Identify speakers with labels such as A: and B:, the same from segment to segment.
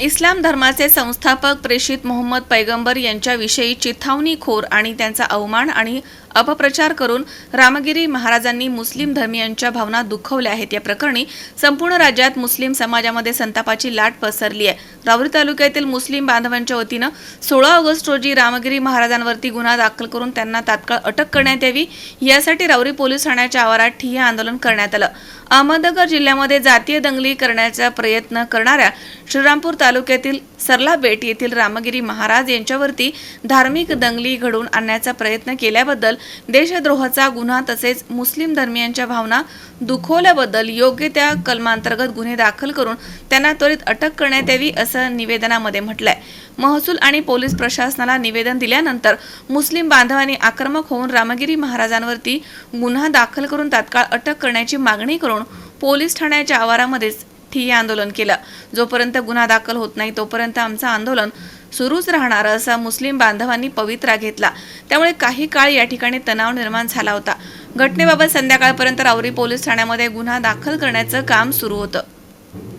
A: इस्लाम धर्माचे संस्थापक प्रेषित मोहम्मद पैगंबर यांच्याविषयी चिथावणीखोर आणि त्यांचा अवमान आणि अपप्रचार करून रामगिरी महाराजांनी मुस्लिम धर्मियांच्या भावना दुखवल्या आहेत. या प्रकरणी संपूर्ण राज्यात मुस्लिम समाजामध्ये संतापाची लाट पसरली आहे. रावरी तालुक्यातील मुस्लिम बांधवांच्या वतीनं सोळा ऑगस्ट रोजी रामगिरी महाराजांवरती गुन्हा दाखल करून त्यांना तात्काळ अटक करण्यात यावी यासाठी रावरी पोलीस ठाण्याच्या आवारात ठिय्या आंदोलन करण्यात आलं. अहमदनगर जिल्ह्यामध्ये जातीय दंगली करण्याचा प्रयत्न करणाऱ्या श्रीरामपूर तालुक्यातील सरला बेट येथील रामगिरी महाराज यांच्यावरती धार्मिक दंगली घडवून आणण्याचा प्रयत्न केल्याबद्दल देशद्रोहाचा गुन्हा तसेच मुस्लिम धर्मियांच्या भावना दुखवल्याबद्दल योग्य त्या कलमांतर्गत गुन्हे दाखल करून त्यांना त्वरित अटक करण्यात यावी असं निवेदनामध्ये म्हटलंय. महसूल आणि पोलीस प्रशासनाला निवेदन दिल्यानंतर मुस्लिम बांधवांनी आक्रमक होऊन रामगिरी महाराजांवरती गुन्हा दाखल करून तात्काळ अटक करण्याची मागणी करून पोलीस ठाण्याच्या आवारामध्येच ठिय्या आंदोलन केलं. जोपर्यंत गुन्हा दाखल होत नाही तोपर्यंत आमचं आंदोलन सुरूच राहणार असा मुस्लिम बांधवांनी पवित्रा घेतला. त्यामुळे काही काळ या ठिकाणी तणाव निर्माण झाला होता. घटनेबाबत संध्याकाळपर्यंत रावरी पोलीस ठाण्यामध्ये गुन्हा दाखल करण्याचं काम सुरू होतं.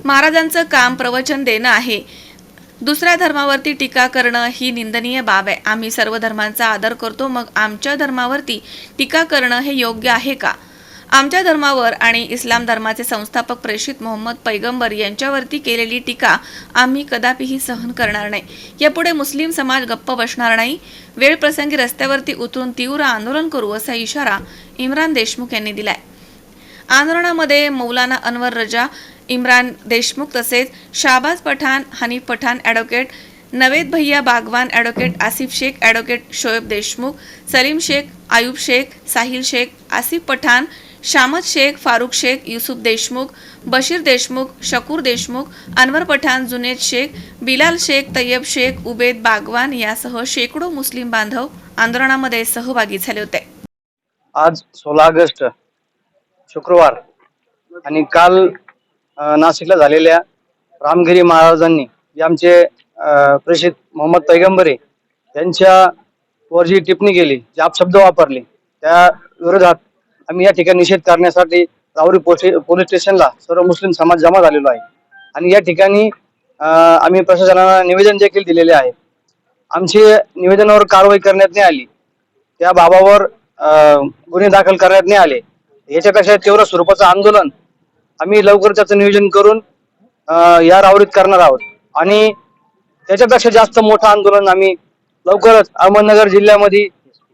A: महाराजांचं काम प्रवचन देणं आहे. दुसऱ्या धर्मावरती टीका करणं ही निंदनीय बाब आहे. आम्ही सर्व धर्मांचा आदर करतो मग आमच्या धर्मावरती टीका करणं हे योग्य आहे का? आमच्या धर्मावर आणि इस्लाम धर्माचे संस्थापक प्रेषित मोहम्मद पैगंबर यांच्यावरती केलेली टीका आम्ही कदापिही सहन करणार नाही. यापुढे मुस्लिम समाज गप्प बसणार नाही. वेळ प्रसंगी रस्त्यावरती उतरून तीव्र आंदोलन करू असा इशारा इम्रान देशमुख यांनी दिलाय. आंदोलनामध्ये मौलाना अनवर रजा इम्रान देशमुख तसेच शाहबाज पठाण हनीफ पठाण ॲडव्होकेट नवेद भैया बागवान ॲडव्होकेट आसिफ शेख ॲडव्होकेट शोएब देशमुख सलीम शेख आयुब शेख साहिल शेख आसिफ पठाण शामद शेख फारुख शेख युसुफ देशमुख बशीर देशमुख शकूर देशमुख अनवर पठाण जुनेद शेख बिलाल शेख तय्यब शेख उबेद बागवान यासह शेकडो मुस्लिम बांधव आंदोलनामध्ये सहभागी झाले होते.
B: आज सोळा ऑगस्ट शुक्रवार आणि काल नाशिकला झालेल्या रामगिरी महाराजांनी आमचे प्रेषित मोहम्मद पैगंबरे यांच्या वर जी टिप्पणी केली जे शब्द वापरले त्या विरोधात आम्ही या ठिकाणी निषेध करण्यासाठी राहुरी पोलीस स्टेशनला सर्व मुस्लिम समाज जमा झालेलो आहे. आणि या ठिकाणी आम्ही प्रशासनाला निवेदन देखील दिलेले आहे. आमची निवेदनावर कारवाई करण्यात नाही आली. त्या बाबावर गुन्हे दाखल करण्यात नाही आले. याच्यापेक्षा तीव्र स्वरूपाचं आंदोलन आम्ही लवकर त्याचं नियोजन करून या रावरीत करणार आहोत. आणि त्याच्यापेक्षा जास्त मोठं आंदोलन आम्ही लवकरच अहमदनगर जिल्ह्यामध्ये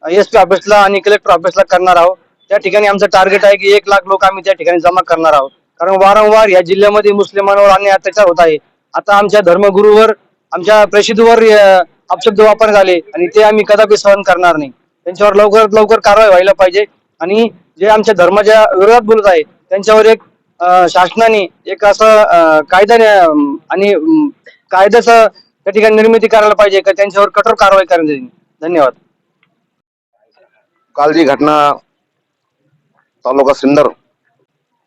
B: एस पी ऑफिसला आणि कलेक्टर ऑफिसला करणार आहोत. त्या ठिकाणी आमचं टार्गेट आहे की एक लाख लोक आम्ही त्या ठिकाणी जमा करणार आहोत. कारण वारंवार या जिल्ह्यामध्ये मुस्लिमांवर अन्याय अत्याचार होत आहे. आता आमच्या धर्मगुरूवर आमच्या प्रेषितवर अपशब्द वापर झाले आणि ते आम्ही कदापि सहन करणार नाही. त्यांच्यावर लवकरात लवकर कारवाई व्हायला पाहिजे आणि जे आमच्या धर्माच्या विरोधात बोलत आहे त्यांच्यावर एक शासनाने एक असं कायद्याने कायदा आणि कायद्याचं त्या ठिकाणी निर्मिती करायला पाहिजे का त्यांच्यावर कठोर कारवाई करण्यात येईल. धन्यवाद.
C: काल जी घटना तालुका सिन्नर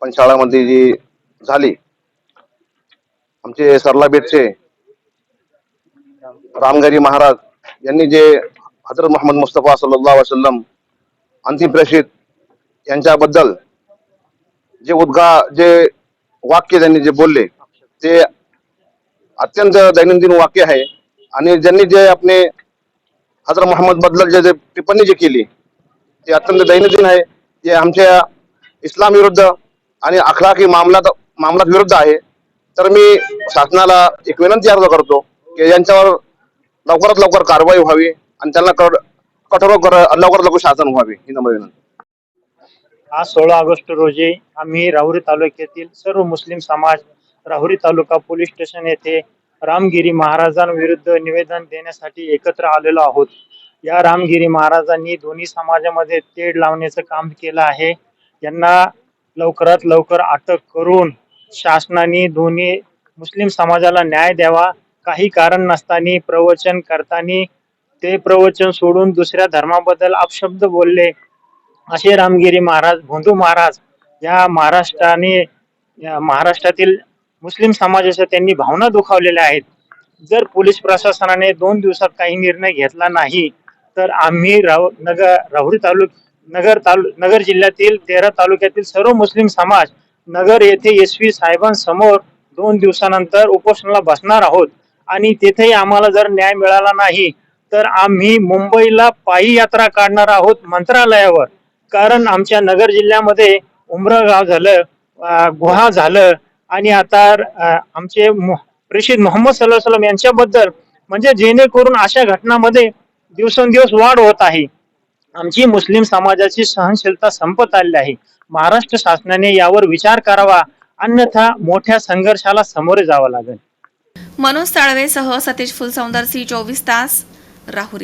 C: पंचाळामध्ये जी झाली. आमचे सरला बेटचे रामगिरी महाराज यांनी जे हजरत मोहम्मद मुस्तफा सल्ला वसलम अंतिम प्रेषित यांच्याबद्दल जे उद्गा जे वाक्य त्यांनी जे बोलले ते अत्यंत दैनंदिन वाक्य आहे. आणि ज्यांनी जे आपले हजरत मोहम्मदबद्दल जे जे टिप्पणी जी केली ते अत्यंत दैनंदिन आहे. ते आमच्या इस्लाम विरुद्ध आणि अखलाकी मामलात मामलात विरुद्ध आहे. तर मी शासनाला एक विनंती अर्ज करतो की यांच्यावर लवकरात लवकर कारवाई व्हावी आणि त्यांना कठोर लवकरात लवकर शासन व्हावे ही नम्र विनंती.
D: आज सोळा ऑगस्ट रोजी आम्ही राहुरी तालुक्यातील सर्व मुस्लिम समाज राहुरी तालुका पोलीस स्टेशन येथे रामगिरी महाराजांविरुद्ध निवेदन देण्यासाठी एकत्र आलेलो आहोत. या रामगिरी महाराजांनी दोन्ही समाजामध्ये तेढ लावण्याचं काम केलं आहे. यांना लवकरात लवकर अटक करून शासनाने दोन्ही मुस्लिम समाजाला न्याय द्यावा. काही कारण नसताना प्रवचन करताना ते प्रवचन सोडून दुसऱ्या धर्माबद्दल अपशब्द बोलले. असे रामगिरी महाराज भोंदू महाराज या महाराष्ट्राने महाराष्ट्रातील मुस्लिम समाजाच्या त्यांनी भावना दुखावलेल्या आहेत. जर पोलीस प्रशासनाने दोन दिवसात काही निर्णय घेतला नाही तर आम्ही राव नगर राहुरी तालुक नगर तालु नगर जिल्ह्यातील तेरा तालुक्यातील सर्व मुस्लिम समाज नगर येथे एस साहेबांसमोर दोन दिवसानंतर उपोषणाला बसणार आहोत. आणि तेथेही आम्हाला जर न्याय मिळाला नाही तर आम्ही मुंबईला पायी यात्रा काढणार आहोत मंत्रालयावर. कारण आमच्या नगर जिल्ह्यामध्ये उमरगाव झालं गुहा झालं आणि आता आमचे मु- प्रेषित मोहम्मद सल्ला सलम यांच्याबद्दल म्हणजे जेणेकरून अशा घटनामध्ये दिवसेंदिवस वाढ होत आहे. आमची मुस्लिम समाजाची सहनशीलता संपत आलेली आहे. महाराष्ट्र शासनाने यावर विचार करावा. अन्यथा मोठ्या संघर्षाला सामोरे जावं लागेल.
A: मनोज साळवेसह सतीश फुलसौंदर सी चोवीस तास राहुरी.